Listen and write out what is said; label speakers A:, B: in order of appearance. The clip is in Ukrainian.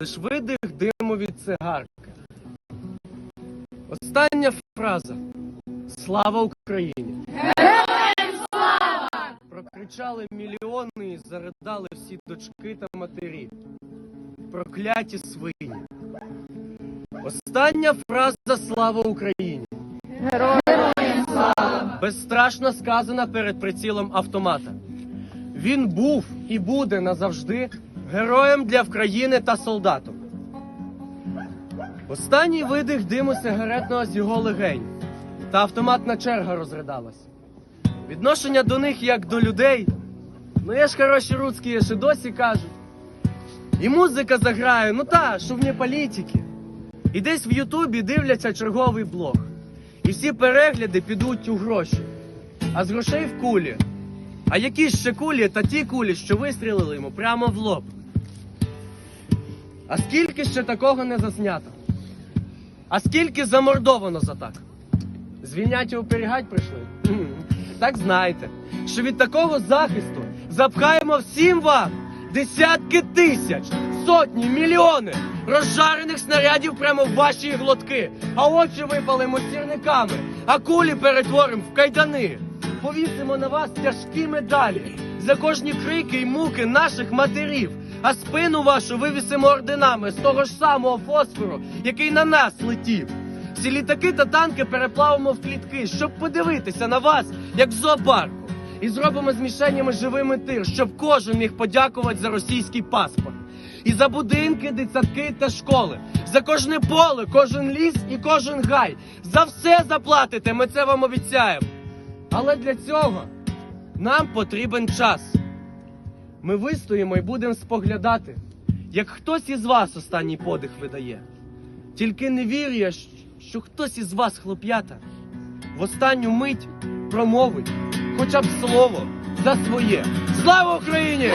A: лиш видих диму від цигарки. Остання фраза. Слава Україні! Героям слава! Прокричали мільйони і заридали всі дочки та матері. Прокляті свині. Остання фраза Слава Україні! Героям слава! Безстрашно сказана перед прицілом автомата. Він був і буде назавжди героєм для України та солдатом. Останній видих диму сигаретного з його легень, та автоматна черга розридалась. Відношення до них як до людей. Ну є ж хороші русські, ще досі кажуть. І музика заграє, ну та, вне політики. І десь в Ютубі дивляться черговий блог. І всі перегляди підуть у гроші, а з грошей в кулі. А які ще кулі та ті кулі, що вистрілили йому прямо в лоб. А скільки ще такого не заснято? А скільки замордовано за так? Звільнять його перегать прийшли? Так знайте, що від такого захисту запхаємо всім вам десятки тисяч, сотні, мільйони розжарених снарядів прямо в ваші глотки, а очі випалимо сірниками, а кулі перетворимо в кайдани. Повісимо на вас тяжкі медалі за кожні крики й муки наших матерів, а спину вашу вивісимо орденами з того ж самого фосфору, який на нас летів. Всі літаки та танки переплавимо в клітки, щоб подивитися на вас, як в зоопарку. І зробимо з мішенями живими тир, щоб кожен міг подякувати за російський паспорт. І за будинки, дитсадки та школи, за кожне поле, кожен ліс і кожен гай. За все заплатите, ми це вам обіцяємо. Але для цього нам потрібен час. Ми вистоїмо і будемо споглядати, як хтось із вас останній подих видає. Тільки не вірю я, що хтось із вас, хлоп'ята, в останню мить промовить хоча б слово за своє. Слава Україні!